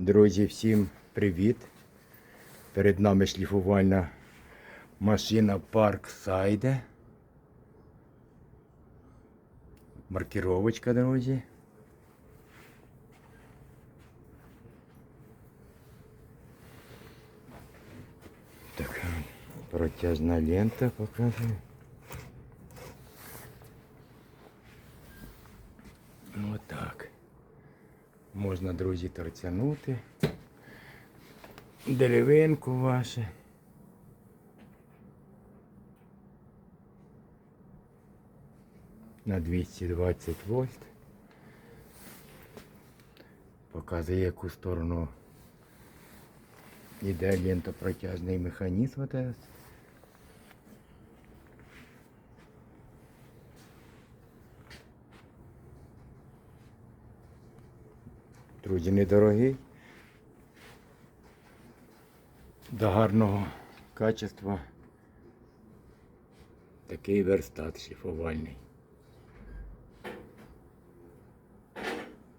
Друзі, всім привіт! Перед нами шліфувальна машина Parkside. Маркіровочка, друзі. Така протяжна лента показує. Можна, друзі, торцянути. Деревинку вашу. На 220 вольт. Показує, яку сторону йде лентопротяжний механізм. Друзі, недорогий. До гарного качества такий верстат шліфувальний.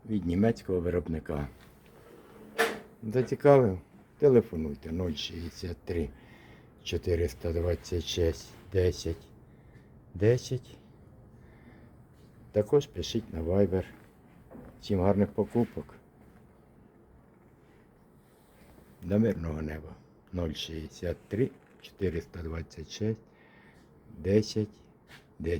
Від німецького виробника. Зацікавив? Телефонуйте 063 426 10 10. Також пишіть на Viber. Всім гарних покупок. До мирного неба 063 426 10 10.